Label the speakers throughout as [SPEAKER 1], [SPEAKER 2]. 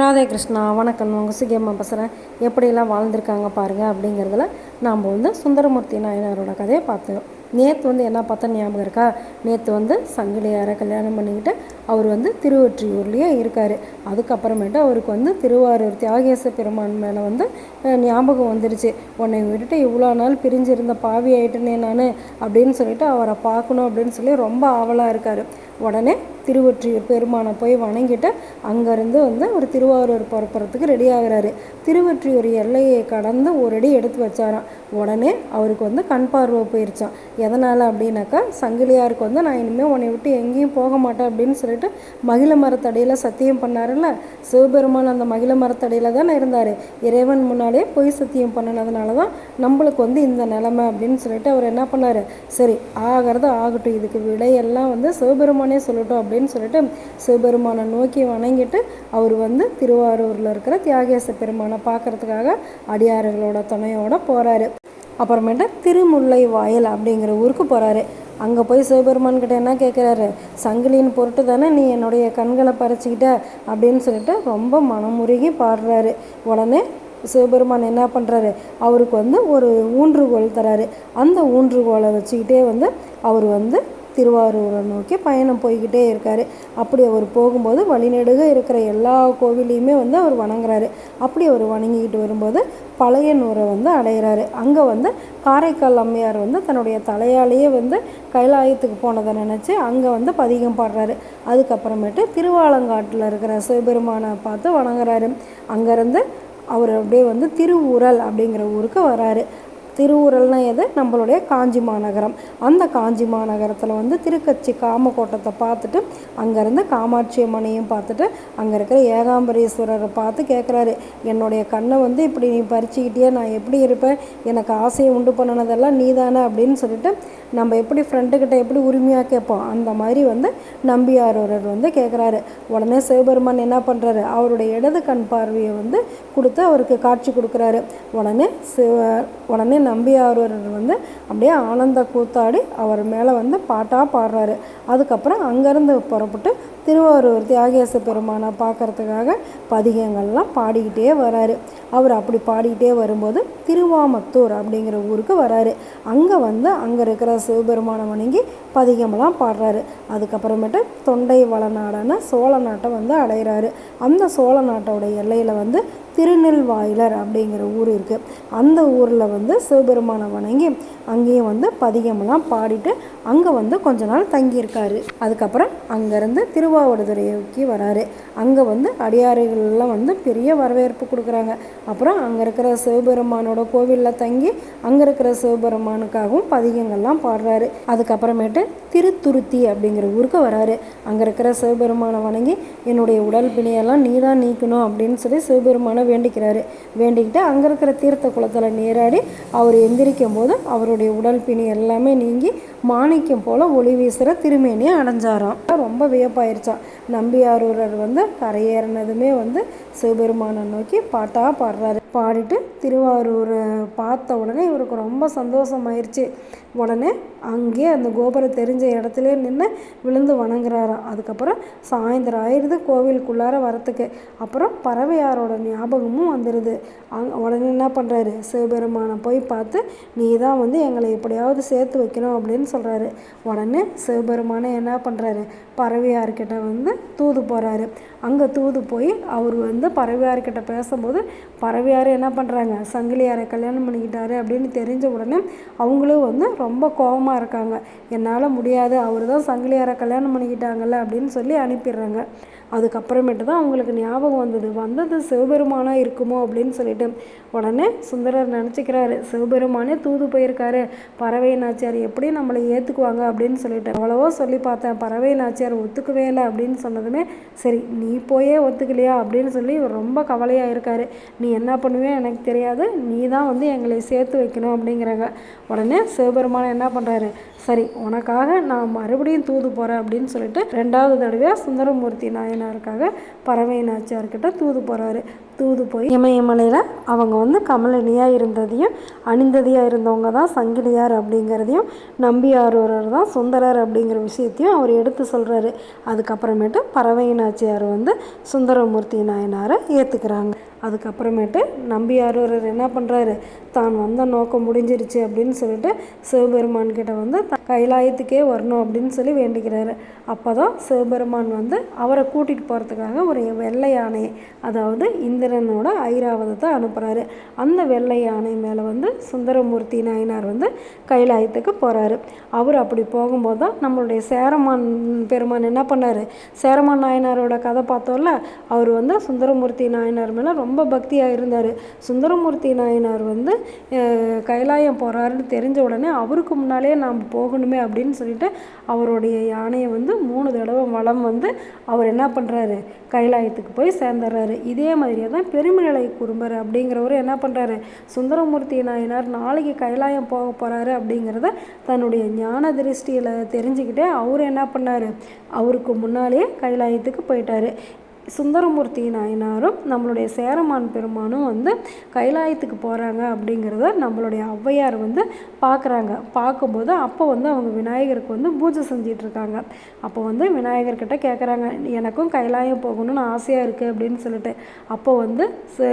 [SPEAKER 1] ராதே கிருஷ்ணா வணக்கம். உங்கள் சுகியம்மா பேசுகிறேன் எப்படியெல்லாம் வாழ்ந்திருக்காங்க பாருங்கள் அப்படிங்கிறதுல நாம் வந்து சுந்தரமூர்த்தி நாயனாரோட கதையை பார்த்தோம் நேற்று வந்து என்ன பார்த்தா ஞாபகம் இருக்கா? நேற்று வந்து சங்கிலியாரை கல்யாணம் பண்ணிக்கிட்டு அவர் வந்து திருவொற்றியூர்லேயே இருக்கார். அதுக்கப்புறமேட்டு அவருக்கு வந்து திருவாரூர் தியாகேச பெருமான் மேலே வந்து ஞாபகம் வந்துருச்சு. உன்னை விட்டுட்டு இவ்வளோ நாள் பிரிஞ்சிருந்த பாவி ஆயிட்டேனே நான் அப்படின்னு சொல்லிட்டு அவரை பார்க்கணும் அப்படின்னு சொல்லி ரொம்ப ஆவலாக இருக்கார். உடனே திருவொற்றியூர் பெருமானை போய் வணங்கிட்டு அங்கேருந்து வந்து ஒரு திருவாரூர் புறப்புறத்துக்கு ரெடி ஆகிறாரு. திருவொற்றியூர் எல்லையை கடந்து ஒரு அடி எடுத்து வச்சாராம். உடனே அவருக்கு வந்து கண் பார்வை போயிருச்சான் எதனால் அப்படின்னாக்கா சங்கிலியாருக்கு வந்து நான் இனிமேல் உன்னை விட்டு எங்கேயும் போக மாட்டேன் அப்படின்னு சொல்லிட்டு மகிழ மரத்தடையில் சத்தியம் பண்ணாருல்ல? சிவபெருமான் அந்த மகிழ மரத்தடையில் தானே இருந்தார். இறைவன் முன்னாலே பொய் சத்தியம் பண்ணினதுனால தான் நம்மளுக்கு வந்து இந்த நிலமை அப்படின்னு சொல்லிட்டு அவர் என்ன பண்ணார்? சரி ஆகிறது ஆகட்டும். இதுக்கு விடையெல்லாம் வந்து சிவபெருமானே சொல்லட்டும் அப்படின்னு அப்படின்னு சொல்லிட்டு சிவபெருமானை நோக்கி வணங்கிட்டு அவர் வந்து திருவாரூரில் இருக்கிற தியாகேச பெருமானை பார்க்கறதுக்காக அடியார்களோட துணையோட போகிறாரு அப்புறமேட்டு திருமுல்லை வாயில் அப்படிங்கிற ஊருக்கு போகிறாரு அங்கே போய் சிவபெருமான் கிட்ட என்ன கேட்குறாரு சங்கிலியின் பொருட்டு தானே நீ என்னுடைய கண்களை பறிச்சிக்கிட்ட அப்படின்னு சொல்லிட்டு ரொம்ப மனமுருகி பாடுறாரு. உடனே சிவபெருமான் என்ன பண்ணுறாரு அவருக்கு வந்து ஒரு ஊன்றுகோல் தராரு. அந்த ஊன்றுகோலை வச்சுக்கிட்டே வந்து அவர் வந்து திருவாரூரை நோக்கி பயணம் போய்கிட்டே இருக்கார். அப்படி அவர் போகும்போது வழிநெடுக இருக்கிற எல்லா கோவிலையுமே வந்து அவர் வணங்குறாரு. அப்படி அவர் வணங்கிக்கிட்டு வரும்போது பழையனூரை வந்து அடைகிறாரு அங்கே வந்து காரைக்கால் அம்மையார் வந்து தன்னுடைய தலையாலேயே வந்து கைலாயத்துக்கு போனதை நினச்சி அங்கே வந்து பதிகம் பாடுறாரு. அதுக்கப்புறமேட்டு திருவாலங்காட்டில் இருக்கிற சிவபெருமானை பார்த்து வணங்குறாரு. அங்கேருந்து அவர் அப்படியே வந்து திருவுரல் அப்படிங்கிற ஊருக்கு வராரு. திருவூரல்னா எது? நம்மளுடைய காஞ்சி மாநகரம். அந்த காஞ்சி மாநகரத்தில் வந்து திருக்கச்சி காமக்கோட்டத்தை பார்த்துட்டு அங்கேருந்து காமாட்சி அம்மனையும் பார்த்துட்டு அங்கே இருக்கிற ஏகாம்பரீஸ்வரரை பார்த்து கேட்குறாரு என்னுடைய கண்ணை வந்து இப்படி நீ பறிச்சுக்கிட்டே நான் எப்படி இருப்பேன்? எனக்கு ஆசையை உண்டு பண்ணினதெல்லாம் நீ தானே அப்படின்னு சொல்லிட்டு நம்ம எப்படி ஃப்ரெண்டுக்கிட்ட எப்படி உரிமையாக கேட்போம்? அந்த மாதிரி வந்து நம்பியாரூரர் வந்து கேட்குறாரு. உடனே சிவபெருமான் என்ன பண்ணுறாரு அவருடைய இடது கண் பார்வையை வந்து கொடுத்து அவருக்கு காட்சி கொடுக்குறாரு. உடனே சிவ உடனே நம்பியாரூரர் வந்து அப்படியே ஆனந்த கூத்தாடி அவர் மேலே வந்து பாட்டாக பாடுறாரு. அதுக்கப்புறம் அங்கேருந்து புறப்பட்டு திருவாரூர் தியாகேச பெருமானை பார்க்கறதுக்காக பதிகங்கள்லாம் பாடிக்கிட்டே வராரு. அவர் அப்படி பாடிக்கிட்டே வரும்போது திருவாமத்தூர் அப்படிங்கிற ஊருக்கு வராரு. அங்கே வந்து அங்கே இருக்கிற சிவபெருமானை வணங்கி பதிகமெல்லாம் பாடுறாரு. அதுக்கப்புறமேட்டு தொண்டை வளநாடான சோழ நாட்டை வந்து அடைகிறாரு அந்த சோழ நாட்டோட எல்லையில் வந்து திருநெல்வாயிலர் அப்படிங்கிற ஊர் இருக்குது அந்த ஊரில் வந்து சிவபெருமானை வணங்கி அங்கேயும் வந்து பதிகமெல்லாம் பாடிட்டு அங்கே வந்து கொஞ்ச நாள் தங்கியிருக்காரு. அதுக்கப்புறம் அங்கேருந்து திருவாவடுதுறைக்கு வராரு. அங்கே வந்து அடியாறுகள்லாம் வந்து பெரிய வரவேற்பு கொடுக்குறாங்க. அப்புறம் அங்கே இருக்கிற சிவபெருமானோட கோவிலில் தங்கி அங்கே இருக்கிற சிவபெருமானுக்காகவும் பதிகங்கள்லாம் பாடுறாரு. அதுக்கப்புறமேட்டு திருத்துருத்தி அப்படிங்கிற ஊருக்கு வராரு. அங்கே இருக்கிற சிவபெருமானை வணங்கி என்னுடைய உடல் பிணியெல்லாம் நீ தான் நீக்கணும் அப்படின்னு சொல்லி சிவபெருமானை வேண்டிக்கிறாரு. வேண்டிக்கிட்டு அங்கே இருக்கிற தீர்த்த குளத்தில் நீராடி அவர் எந்திரிக்கும் போது அவருடைய உடல் பிணி எல்லாமே நீங்கி மாணிக்கம் போல ஒளி வீசுகிற திருமேனியை அடைஞ்சாராம். ரொம்ப வியப்பாயிருச்சான் நம்பியாரூரர் வந்து கரையேறினதுமே வந்து சிவபெருமானை நோக்கி பாட்டாக பாடுறாரு. பாடிட்டு திருவாரூரை பார்த்த உடனே இவருக்கு ரொம்ப சந்தோஷமாயிருச்சு. உடனே அங்கேயே அந்த கோபுரம் தெரிஞ்ச இடத்துல நின்று விழுந்து வணங்குறாராம். அதுக்கப்புறம் சாயந்தரம் ஆயிடுது கோவிலுக்குள்ளார வரத்துக்கு. அப்புறம் பறவையாரோட ஞாபகமும் வந்துடுது அங் உடனே என்ன பண்ணுறாரு சிவபெருமானை போய் பார்த்து நீ தான் வந்து எங்களை எப்படியாவது சேர்த்து வைக்கணும் அப்படின்னு சொல்கிறாரு உடனே சிவபெருமானை என்ன பண்ணுறாரு பறவையார்கிட்ட வந்து தூது போகிறாரு அங்கே தூது போய் அவர் வந்து பறவையார்கிட்ட பேசும்போது பறவையார் என்ன பண்ணுறாங்க சங்கிலியாரை கல்யாணம் பண்ணிக்கிட்டாரு அப்படின்னு தெரிஞ்ச உடனே அவங்களும் வந்து ரொம்ப கோபமாக இருக்காங்க. என்னால் முடியாது அவர் தான் சங்கிலியாரை கல்யாணம் பண்ணிக்கிட்டாங்கல்ல அப்படின்னு சொல்லி அனுப்பிடுறாங்க. அதுக்கப்புறமேட்டு தான் அவங்களுக்கு ஞாபகம் வந்தது. வந்தது சிவபெருமானாக இருக்குமோ அப்படின்னு சொல்லிட்டு. உடனே சுந்தரர் நினச்சிக்கிறாரு சிவபெருமானே தூது போயிருக்காரு. பறவை நாச்சியார் எப்படி நம்மளை ஏற்றுக்குவாங்க அப்படின்னு சொல்லிட்டு. அவ்வளவோ சொல்லி பார்த்தேன். பறவை நாச்சியார் ஒத்துக்கவே இல்லை அப்படின்னு சொன்னதுமே சரி நீ போயே ஒத்துக்கலையா? அப்படின்னு சொல்லி ரொம்ப கவலையாக இருக்காரு. நீ என்ன பண்ணுவேன் எனக்கு தெரியாது. நீ தான் வந்து எங்களை சேர்த்து வைக்கணும் அப்படிங்கிறாங்க. உடனே சிவபெருமான் என்ன பண்ணுறாரு சரி உனக்காக நான் மறுபடியும் தூது போகிறேன் அப்படின்னு சொல்லிட்டு ரெண்டாவது தடவையாக சுந்தரமூர்த்தி நாயனாருக்காக பறவை நாச்சியார்கிட்ட தூது போகிறாரு தூது போய் இமயமலையில் அவங்க வந்து கமலினியாக இருந்ததையும் அணிந்ததியாக இருந்தவங்க தான் சங்கிலியார் அப்படிங்கிறதையும் நம்பியாரூரர் தான் சுந்தரர் அப்படிங்கிற விஷயத்தையும் அவர் எடுத்து சொல்கிறாரு அதுக்கப்புறமேட்டு பறவை நாச்சியார் வந்து சுந்தரமூர்த்தி நாயனாரை ஏற்றுக்கிறாங்க அதுக்கப்புறமேட்டு நம்பியாரூரர் என்ன பண்ணுறாரு தான் வந்த நோக்கம் முடிஞ்சிருச்சு அப்படின்னு சொல்லிட்டு சிவபெருமான் கிட்ட வந்து கைலாயத்துக்கே வரணும் அப்படின்னு சொல்லி வேண்டிக்கிறாரு. அப்போ தான் சிவபெருமான் வந்து அவரை கூட்டிகிட்டு போகிறதுக்காக ஒரு வெள்ளை யானை அதாவது இந்திரனோட ஐராவதத்தை அனுப்புகிறாரு அந்த வெள்ளை யானை மேலே வந்து சுந்தரமூர்த்தி நாயனார் வந்து கைலாயத்துக்கு போகிறாரு அவர் அப்படி போகும்போது தான் நம்மளுடைய சேரமான் பெருமான் என்ன பண்ணார்? சேரமான் நாயனாரோட கதை பார்த்தோம்ல அவர் வந்து சுந்தரமூர்த்தி நாயனார் மேலே ரொம்ப பக்தியாக இருந்தார். சுந்தரமூர்த்தி நாயனார் வந்து கைலாயம் போகிறாருன்னு தெரிஞ்ச உடனே அவருக்கு முன்னாலே நாம் போகணும் அப்படின்னு சொல்லிட்டு அவருடைய யானையை வந்து மூணு தடவை வளம் வந்து அவர் என்ன பண்ணுறாரு கைலாயத்துக்கு போய் சேர்ந்துடுறாரு. இதே மாதிரியே தான் பெருமிழலை குறும்பர் அப்படிங்கிறவர் என்ன பண்ணுறாரு சுந்தரமூர்த்தி நாயனார் நாளைக்கு கைலாயம் போக போகிறாரு அப்படிங்கிறத தன்னுடைய ஞான திருஷ்டியில் தெரிஞ்சுக்கிட்டே அவர் என்ன பண்ணார்? அவருக்கு முன்னாலேயே கைலாயத்துக்கு போயிட்டாரு. சுந்தரமூர்த்தி நாயனாரும் நம்மளுடைய சேரமான் பெருமானும் வந்து கைலாயத்துக்கு போகிறாங்க அப்படிங்கிறத நம்மளுடைய ஔவையார் வந்து பார்க்குறாங்க பார்க்கும்போது அப்போ வந்து அவங்க விநாயகருக்கு வந்து பூஜை செஞ்சிட்ருக்காங்க அப்போ வந்து விநாயகர்கிட்ட கேட்குறாங்க எனக்கும் கைலாயம் போகணும்னு ஆசையாக இருக்குது அப்படின்னு சொல்லிட்டு. அப்போ வந்து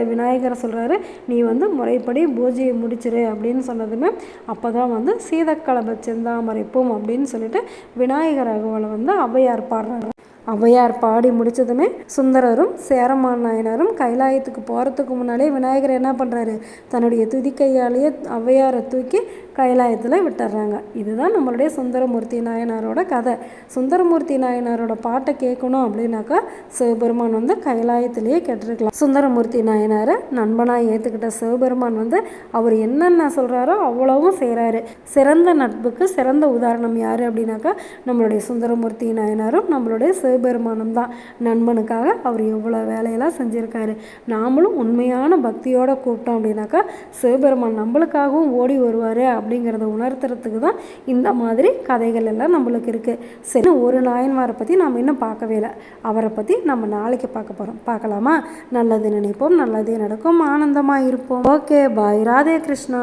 [SPEAKER 1] விநாயகரை சொல்கிறாரு நீ வந்து முறைப்படி பூஜையை முடிச்சிரு அப்படின்னு சொன்னதுமே அப்போ தான் வந்து சீதக்கலப செந்தாமரைப்பும் அப்படின்னு சொல்லிட்டு விநாயகர் அகவலை வந்து ஔவையார் பாடுறாங்க ஔவையார் பாடி முடிச்சதுமே சுந்தரரும் சேரமான் நாயனாரும் கைலாயத்துக்கு போகிறதுக்கு முன்னாலே விநாயகர் என்ன பண்ணுறாரு தன்னுடைய துதிக்கையாலேயே ஔவையாரை தூக்கி கைலாயத்தில் விட்டுறாங்க. இதுதான் நம்மளுடைய சுந்தரமூர்த்தி நாயனாரோட கதை. சுந்தரமூர்த்தி நாயனாரோட பாட்டை கேட்கணும் அப்படின்னாக்கா சிவபெருமான் வந்து கைலாயத்திலேயே கேட்டிருக்கலாம். சுந்தரமூர்த்தி நாயனாரை நண்பனாக ஏற்றுக்கிட்ட சிவபெருமான் வந்து அவர் என்னென்ன சொல்கிறாரோ அவ்வளவும் செய்கிறாரு சிறந்த நட்புக்கு சிறந்த உதாரணம் யார் அப்படின்னாக்கா நம்மளுடைய சுந்தரமூர்த்தி நாயனாரும் நம்மளுடைய சிவபெருமானும் தான். நண்பனுக்காக அவர் எவ்வளோ வேலையெல்லாம் செஞ்சுருக்காரு. நாமளும் உண்மையான பக்தியோட கூப்பிட்டோம் அப்படின்னாக்கா சிவபெருமான் நம்மளுக்காகவும் ஓடி வருவார் அப்படிங்கிறத உணர்த்துறதுக்கு தான் இந்த மாதிரி கதைகள் எல்லாம் நம்மளுக்கு இருக்குது சரி ஒரு நாயன்மாரை பற்றி நாம் இன்னும் பார்க்கவே இல்லை. அவரை பற்றி நம்ம நாளைக்கு பார்க்க போகிறோம் பார்க்கலாமா? நல்லது நினைப்போம் நல்லதே நடக்கும். ஆனந்தமாக இருப்போம். Okay bye. ராதே கிருஷ்ணா.